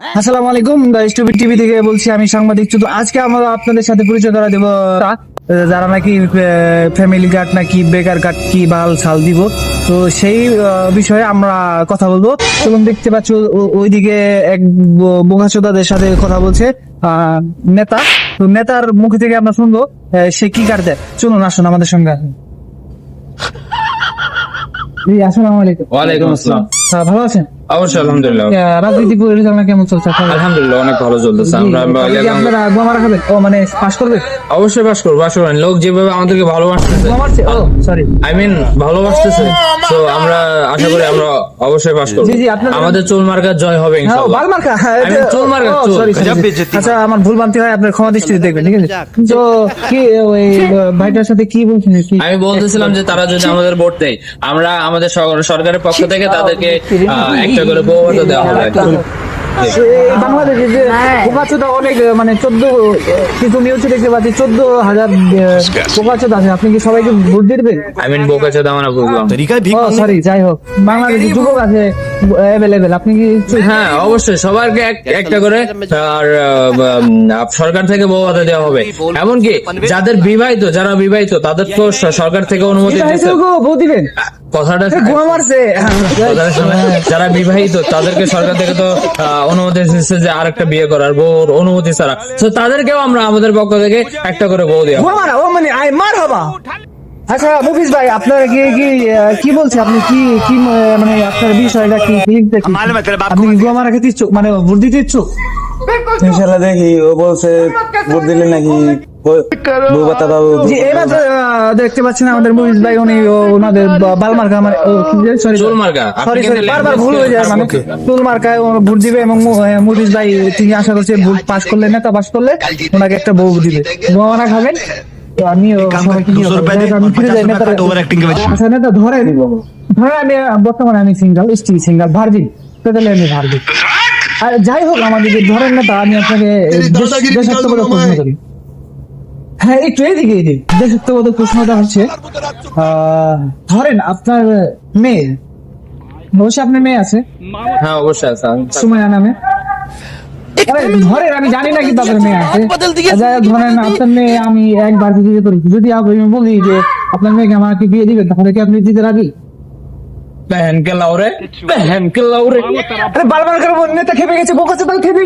আসসালামু আলাইকুম stupid TV থেকে বলছি আমি সাংবাদিক চুতু। আজকে আমরা আপনাদের সাথে পরিচয় করা দেব যারা নাকি ফ্যামিলি কার্ড নাকি বেকার কার্ড কি বাল ছাল দিব তো সেই বিষয়ে আমরা কথা বলব। এবং দেখতে পাচ্ছ ওইদিকে এক বোকাচোদাদের সাথে কথা বলছে আহ, নেতা। তো নেতার মুখ থেকে আমরা শুনব সে কি কার্ড দেয়। চলুন আসুন আমাদের সঙ্গে আসুন। আসসালামু আলাইকুম। ওয়ালাইকুম আসসালাম। ভালো আছেন? অবশ্যই আলহামদুলিল্লাহ। রাজনীতি পরিচালনা কেমন চলছে? আলহামদুলিল্লাহ অনেক ভালো চলতেছে। আমরা আপনারা ও মানে পাস করবে? অবশ্যই বাস করব বাস করবেন লোক যেভাবে আমাদেরকে ভালোবাসতেছে। ও সরি আই মিন ভালোবাসতেছে। তো আমরা আশা করি আমরা অবশ্যই পাস করব। জি, জি, আমাদের চুল মার্কার জয় হবে হ্যাঁ ইনশাআল্লাহ বাল মার্কা? হ্যাঁ, চুল মার্কা। আচ্ছা আমার ভুল বান্তি হয় আপনার ক্ষমা দৃষ্টিতে দেখবেন ঠিক আছে? তো কি ওই ভাইটার সাথে কি বলছেন? আমি বলতেছিলাম যে তারা যদি আমাদের ভোট দেয় আমরা আমাদের সরকারের পক্ষ থেকে তাদেরকে একটা করে বউ দেওয়া হবে বাংলাদেশে যে হ্যাঁ। অনেক মানে চোদ্দ কিছু নিউজ দেখতে পাচ্ছি চোদ্দ হাজার কোপাচোদা আছে। আপনি কি সবাইকে ভোট দেবেন? আই মিন সরি যাই হোক। বাংলাদেশে যুবক আছে। অ্যাভেলেবেল আপনি কি হ্যাঁ অবশ্যই সবাইকে এক- একটা করে আর সরকার থেকে দেওয়া হবে। এমনকি যাদের বিবাহিত যারা বিবাহিত তাদের তো সরকার থেকে অনুমতি দিবেন? কথাটা। যারা বিবাহিত তাদেরকে সরকার থেকে তো অনুমতি দিচ্ছে যে আরেকটা বিয়ে করার বউর অনুমতি ছাড়া। তো তাদেরকেও আমরা আমাদের পক্ষ থেকে একটা করে বউ দেওয়া মানে আই মার হবা। আচ্ছা মুফিস ভাই আপনার কি কি কি বলছে? আপনি কি কি মানে আপনার বিষয়টা কি আপনি আমার খেতে ইচ্ছুক? মানে ভোট দিতে ইচ্ছুক? দেখি ও বলছে ভোট দিলে নাকি দেখতে পাচ্ছেন আমাদের মুহিত ভাই উনি ওনাদের বালমার্কা মানে সরি সরি বারবার ভুল হয়ে যায় মানে চুলমার্কায় ভোট দিবে এবং মুহিত ভাই তিনি আশা করছে ভোট পাস করলে তা পাস করলে ওনাকে একটা বউ দিবে। বোমারা খাবেন? আমি যাই দিব আচ্ছা, বর্তমানে আমি তাহলে আমি আর যাই হোক আমাদের ধরেন না তা আমি আপনাকে দেশাত্মবোধক প্রশ্ন করি। হ্যাঁ একটু এদিকে এদিকে দেশাত্মবোধক প্রশ্নটা হচ্ছে ধরেন আপনার মেয়ে অবশ্যই আপনার মেয়ে আছে? হ্যাঁ অবশ্যই আছে সুমায়া নামে। বারবার গেছে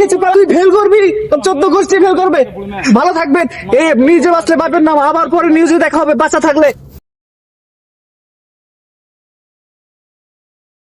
গেছে ফেল চোদ্দ ফেল করবে। ভালো থাকবেন এই নিউজে পারবেন না আবার পরে নিউজে দেখা হবে বাঁচা থাকলে।